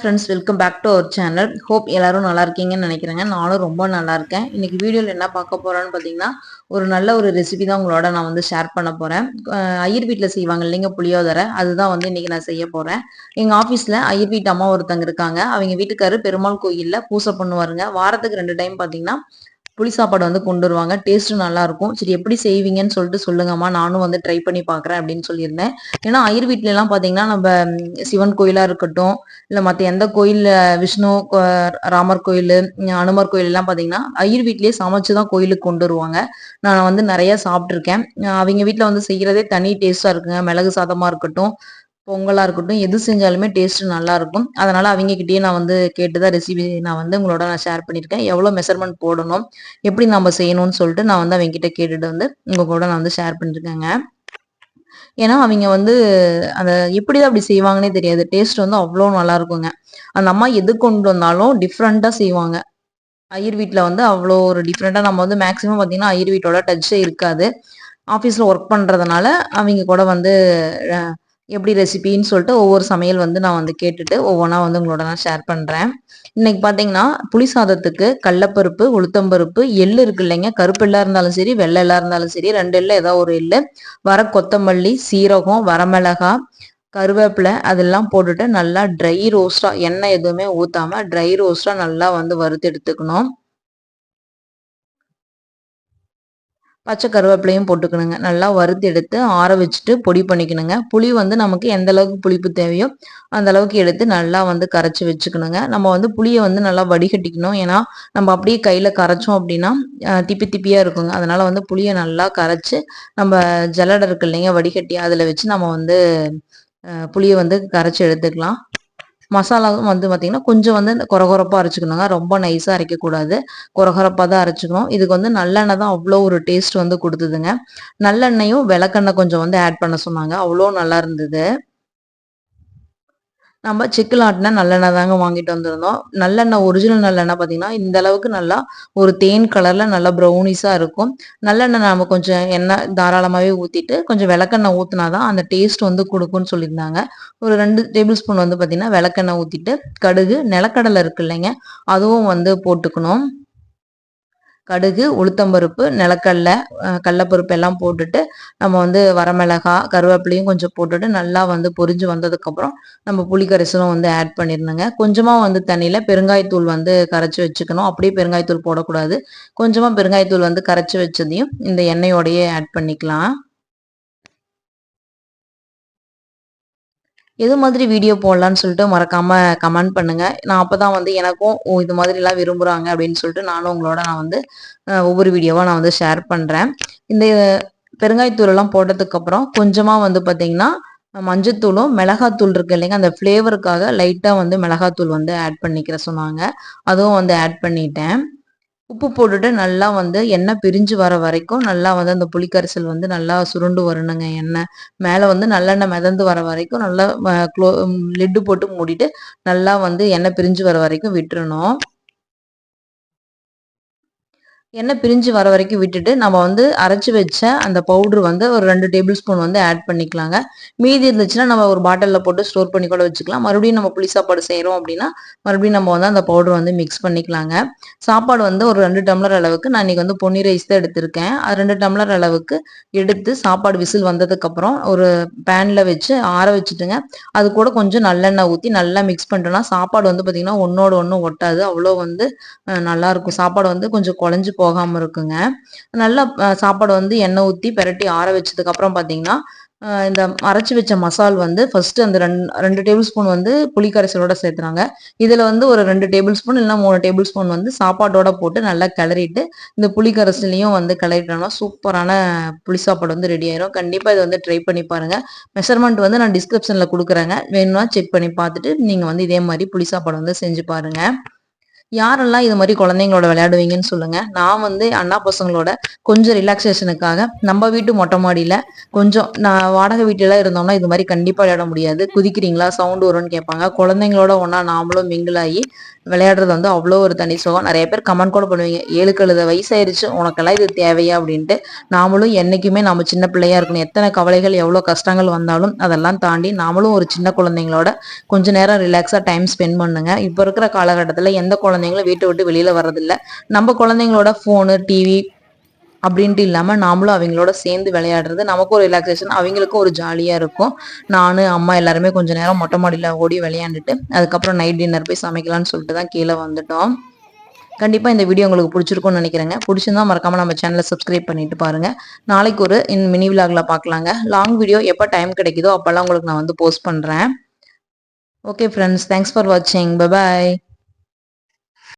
Friends welcome back to our channel hope எல்லாரும் நல்லா இருக்கீங்கன்னு நினைக்கிறேங்க. நானும் ரொம்ப நல்லா இருக்கேன். இன்னைக்கு வீடியோவில் என்ன பார்க்க போறேன்னு பார்த்தீங்கன்னா ஒரு நல்ல ஒரு ரெசிபி தான் உங்களோட நான் வந்து ஷேர் பண்ண போறேன். ஐயர் வீட்டில் செய்வாங்க இல்லைங்க புளியோதரை. அதுதான் வந்து இன்னைக்கு நான் செய்ய போறேன். எங்கள் ஆஃபீஸில் ஐயர் வீட்டு அம்மா ஒருத்தங்க இருக்காங்க. அவங்க வீட்டுக்காரு பெருமாள் கோயிலில் பூசை பண்ணுவாருங்க. வாரத்துக்கு ரெண்டு டைம் பார்த்தீங்கன்னா புளி சாப்பாடு வந்து கொண்டு வருவாங்க. டேஸ்ட்டும் நல்லா இருக்கும் சரி எப்படி செய்வீங்கன்னு சொல்லிட்டு சொல்லுங்கம்மா. நானும் வந்து ட்ரை பண்ணி பார்க்குறேன் அப்படின்னு சொல்லியிருந்தேன். ஏன்னா ஐயர் வீட்ல எல்லாம் பார்த்தீங்கன்னா நம்ம சிவன் கோயிலா இருக்கட்டும் இல்லை மற்ற எந்த கோயில் விஷ்ணு ராமர் கோயில் அனுமர் கோயில் எல்லாம் பார்த்தீங்கன்னா ஐயர் வீட்லயே சமைச்சு தான் கோயிலுக்கு கொண்டு வருவாங்க. நான் வந்து நிறைய சாப்பிட்ருக்கேன் அவங்க வீட்டில் வந்து செய்யறதே தனி டேஸ்டா இருக்குங்க. மிளகு சாதமா இருக்கட்டும் பொங்கலாக இருக்கட்டும் எது செஞ்சாலுமே டேஸ்ட் நல்லாயிருக்கும். அதனால் அவங்கக்கிட்டேயே நான் வந்து கேட்டு தான் ரெசிபி நான் வந்து உங்களோட நான் ஷேர் பண்ணியிருக்கேன். எவ்வளோ மெஷர்மெண்ட் போடணும் எப்படி நம்ம செய்யணும்னு சொல்லிட்டு நான் வந்து அவங்ககிட்ட கேட்டுட்டு வந்து உங்கள் கூட நான் வந்து ஷேர் பண்ணியிருக்கேங்க. ஏன்னா அவங்க வந்து அந்த எப்படிதான் அப்படி செய்வாங்கன்னே தெரியாது. டேஸ்ட் வந்து அவ்வளோ நல்லா இருக்குங்க அந்த அம்மா எது கொண்டு வந்தாலும் டிஃப்ரெண்ட்டாக செய்வாங்க. ஐயர் வீட்டில் வந்து அவ்வளோ ஒரு டிஃப்ரெண்ட்டாக நம்ம வந்து மேக்ஸிமம் பார்த்தீங்கன்னா ஐயர் வீட்டோட டச்சே இருக்காது. ஆஃபீஸில் ஒர்க் பண்ணுறதுனால அவங்க கூட வந்து எப்படி ரெசிபின்னு சொல்லிட்டு ஒவ்வொரு சமையல் வந்து நான் வந்து கேட்டுட்டு ஒவ்வொன்றா வந்து உங்களோட நான் ஷேர் பண்ணுறேன் இன்னைக்கு பார்த்தீங்கன்னா புளி சாதத்துக்கு கடலப்பருப்பு உளுத்தம்பருப்பு எள் இருக்கு இல்லைங்க. கருப்பு எல்லாம் இருந்தாலும் சரி வெள்ளை எல்லாம் இருந்தாலும் சரி ரெண்டு எள்ளு ஏதாவது ஒரு எள்ளு வர கொத்தமல்லி சீரகம் வரமிளகா கருவேப்பிலை அதெல்லாம் போட்டுட்டு நல்லா ட்ரை ரோஸ்ட்டாக எண்ணெய் எதுவுமே ஊற்றாமல் ட்ரை ரோஸ்ட்டாக நல்லா வந்து வறுத்து எடுத்துக்கணும். பச்சை கருவேப்பிலையும் போட்டுக்கணுங்க. நல்லா வறுத்து எடுத்து ஆற வச்சுட்டு பொடி பண்ணிக்கணுங்க. புளி வந்து நமக்கு எந்த அளவுக்கு புளிப்பு தேவையோ அந்த அளவுக்கு எடுத்து நல்லா வந்து கரைச்சி வச்சுக்கணுங்க. நம்ம வந்து புளியை வந்து நல்லா வடிகட்டிக்கணும். ஏன்னா நம்ம அப்படியே கையில் கரைச்சோம் அப்படின்னா திப்பி திப்பியாக இருக்குங்க. அதனால வந்து புளியை நல்லா கரைச்சி நம்ம ஜல்லடை இருக்கு இல்லைங்க வடிகட்டி அதில் வச்சு நம்ம வந்து புளியை வந்து கரைச்சி எடுத்துக்கலாம். மசாலாவும் வந்து பார்த்தீங்கன்னா கொஞ்சம் வந்து குறகுறப்பாக அரைச்சிக்கணுங்க. ரொம்ப நைஸாக அரைக்கக்கூடாது. குறகுறப்பாக தான் அரைச்சிக்கணும். இதுக்கு வந்து நல்லெண்ணெய் தான் அவ்வளோ ஒரு டேஸ்ட் வந்து கொடுத்ததுங்க. நல்லெண்ணெயும் விளக்கெண்ணெய் கொஞ்சம் வந்து ஆட் பண்ண சொன்னாங்க. அவ்வளோ நல்லா இருந்தது. நம்ம செக்கிலாட்டின நல்லெண்ணெய் தாங்க வாங்கிட்டு வந்திருந்தோம். நல்லெண்ணெய் ஒரிஜினல் நல்லெண்ணெய் பார்த்தீங்கன்னா இந்த அளவுக்கு நல்லா ஒரு தேன் கலரில் நல்லா ப்ரௌனிஸாக இருக்கும். நல்லெண்ணெய் நம்ம கொஞ்சம் எண்ணெய் தாராளமாகவே ஊற்றிட்டு கொஞ்சம் விளக்கெண்ணெய் ஊற்றினா தான் அந்த டேஸ்ட் வந்து கொடுக்கும்னு சொல்லியிருந்தாங்க. ஒரு ரெண்டு டேபிள் ஸ்பூன் வந்து பார்த்தீங்கன்னா விளக்கெண்ணெய் ஊற்றிட்டு கடுகு நிலக்கடலை இருக்கு இல்லைங்க அதுவும் வந்து போட்டுக்கணும். கடுகு உளுத்தம்பருப்பு நிலக்கடலை கடலப்பருப்பு எல்லாம் போட்டுட்டு நம்ம வந்து வரமிளகா கருவேப்பிலையும் கொஞ்சம் போட்டுட்டு நல்லா வந்து பொரிஞ்சு வந்ததுக்கப்புறம் நம்ம புளி வந்து ஆட் பண்ணிடணுங்க. கொஞ்சமாக வந்து தண்ணியில் பெருங்காயத்தூள் வந்து கரைச்சி வச்சுக்கணும். அப்படியே பெருங்காயத்தூள் போடக்கூடாது. கொஞ்சமாக பெருங்காயத்தூள் வந்து கரைச்சி வச்சதையும் இந்த எண்ணெயோடையே ஆட் பண்ணிக்கலாம். எது மாதிரி வீடியோ போடலான்னு சொல்லிட்டு மறக்காமல் கமெண்ட் பண்ணுங்க. நான் அப்போ தான் வந்து எனக்கும் ஓ இது மாதிரிலாம் விரும்புகிறாங்க அப்படின்னு சொல்லிட்டு நானும் உங்களோட நான் வந்து ஒவ்வொரு வீடியோவாக நான் வந்து ஷேர் பண்ணுறேன் இந்த பெருங்காயத்தூளெல்லாம் போட்டதுக்கப்புறம் கொஞ்சமாக வந்து பார்த்திங்கன்னா மஞ்சத்தூளும் மிளகாத்தூள் இருக்கு இல்லைங்க அந்த ஃப்ளேவருக்காக லைட்டாக வந்து மிளகாத்தூள் வந்து ஆட் பண்ணிக்கிற சொன்னாங்க. அதுவும் வந்து ஆட் பண்ணிட்டேன். உப்பு போட்டுட்டு நல்லா வந்து எண்ணெய் பிரிஞ்சு வர வரைக்கும் நல்லா வந்து அந்த புளிக்கரைசல் வந்து நல்லா சுருண்டு வரணுங்க. எண்ணெய் மேலே வந்து நல்லெண்ணெய் மிதந்து வர வரைக்கும் நல்லா க்ளோ லிட்டு போட்டு மூடிட்டு நல்லா வந்து எண்ணெய் பிரிஞ்சு வர வரைக்கும் விட்டுறணும். எண்ணெய் பிரிஞ்சு வர வரைக்கும் விட்டுட்டு நம்ம வந்து அரைச்சி வச்ச அந்த பவுட்ரு வந்து ஒரு ரெண்டு டேபிள் ஸ்பூன் வந்து ஆட் பண்ணிக்கலாங்க. மீதி இருந்துச்சுன்னா நம்ம ஒரு பாட்டிலில் போட்டு ஸ்டோர் பண்ணி கூட வச்சுக்கலாம். மறுபடியும் நம்ம புளி சாப்பாடு செய்கிறோம் அப்படின்னா மறுபடியும் நம்ம வந்து அந்த பவுடர் வந்து மிக்ஸ் பண்ணிக்கலாங்க. சாப்பாடு வந்து ஒரு ரெண்டு டம்ளர் அளவுக்கு நான் இன்னைக்கு வந்து பொன்னி ரைஸ் தான் எடுத்திருக்கேன். அது ரெண்டு டம்ளர் அளவுக்கு எடுத்து சாப்பாடு விசில் வந்ததுக்கப்புறம் ஒரு பேனில் வச்சு ஆற வச்சுட்டுங்க. அது கூட கொஞ்சம் நல்லெண்ணெய் ஊற்றி நல்லா மிக்ஸ் பண்ணிட்டோம்னா சாப்பாடு வந்து பார்த்திங்கன்னா ஒன்றோட ஒன்று ஒட்டாது. அவ்வளோ வந்து நல்லாயிருக்கும் சாப்பாடு வந்து கொஞ்சம் குழஞ்சி போகாமல் இருக்குங்க. நல்லா சாப்பாடு வந்து எண்ணெய் ஊற்றி பெரட்டி ஆற வச்சதுக்கு அப்புறம் பார்த்தீங்கன்னா இந்த அரைச்சி வச்ச மசால் வந்து ஃபர்ஸ்ட் அந்த ரெண்டு ரெண்டு டேபிள் ஸ்பூன் வந்து புளிக்கரைசலோட சேர்த்துறாங்க. இதில் வந்து ஒரு ரெண்டு டேபிள் ஸ்பூன் இல்லைன்னா மூணு டேபிள் ஸ்பூன் வந்து சாப்பாட்டோட போட்டு நல்லா கிளறிட்டு இந்த புளிக்கரைசலையும் வந்து கிளறிட்டோம்னா சூப்பரான புளி சாப்பாடு வந்து ரெடி ஆயிரும். கண்டிப்பாக இதை வந்து ட்ரை பண்ணி பாருங்க. மெஷர்மெண்ட் வந்து நான் டிஸ்கிரிப்ஷனில் கொடுக்குறேங்க. வேணும்னா செக் பண்ணி பார்த்துட்டு நீங்கள் வந்து இதே மாதிரி புளி சாப்பாடு வந்து செஞ்சு பாருங்க. யாரெல்லாம் இது மாதிரி குழந்தைங்களோட விளையாடுவீங்கன்னு சொல்லுங்க. நான் வந்து அண்ணா பசங்களோட கொஞ்சம் ரிலாக்ஸேஷனுக்காக நம்ம வீட்டு மொட்டை மாடியில கொஞ்சம் நான் வாடகை வீட்டுல இருந்தோம்னா இது மாதிரி கண்டிப்பா விளையாட முடியாது. குதிக்கிறீங்களா? சவுண்ட் வரும்னு கேட்பாங்க. குழந்தைங்களோட ஒன்னா நாமளும் மிங்கிளாகி விளையாடுறது வந்து அவ்வளோ ஒரு தனி சுகம். நிறைய பேர் கமெண்ட் கூட பண்ணுவீங்க. ஏழு கழுத வயசாயிருச்சு. உனக்கெல்லாம் இது தேவையா அப்படின்ட்டு. நாமளும் என்னைக்குமே நம்ம சின்ன பிள்ளையா இருக்கணும். எத்தனை கவலைகள் எவ்வளோ கஷ்டங்கள் வந்தாலும் அதெல்லாம் தாண்டி நாமளும் ஒரு சின்ன குழந்தைங்களோட கொஞ்ச நேரம் ரிலாக்ஸாக டைம் ஸ்பெண்ட் பண்ணுங்க. இப்போ இருக்கிற காலகட்டத்தில் எந்த குழந்தை குழந்தைங்களும் வீட்டை விட்டு வெளியில வர்றதில்ல. நம்ம குழந்தைங்களோட ஃபோனு டிவி அப்படின்ட்டு இல்லாமல் நாமளும் அவங்களோட சேர்ந்து விளையாடுறது நமக்கும் ஒரு ரிலாக்ஸேஷன் அவங்களுக்கும் ஒரு ஜாலியாக இருக்கும். நான் அம்மா எல்லாருமே கொஞ்சம் நேரம் மொட்டை மாடியில் ஓடி விளையாண்டுட்டு அதுக்கப்புறம் நைட் டின்னர் போய் சமைக்கலாம்னு சொல்லிட்டு தான் கீழே வந்துட்டோம். கண்டிப்பாக இந்த வீடியோ உங்களுக்கு பிடிச்சிருக்கும்னு நினைக்கிறேங்க. பிடிச்சிருந்தா மறக்காமல் நம்ம சேனலை சப்ஸ்கிரைப் பண்ணிட்டு பாருங்கள் நாளைக்கு ஒரு இன் மினி விலாகில் பார்க்கலாங்க. லாங் வீடியோ எப்போ டைம் கிடைக்குதோ அப்போல்லாம் உங்களுக்கு நான் வந்து போஸ்ட் பண்ணுறேன் ஓகே ஃப்ரெண்ட்ஸ் தேங்க்ஸ் ஃபார் வாட்சிங் பபாய்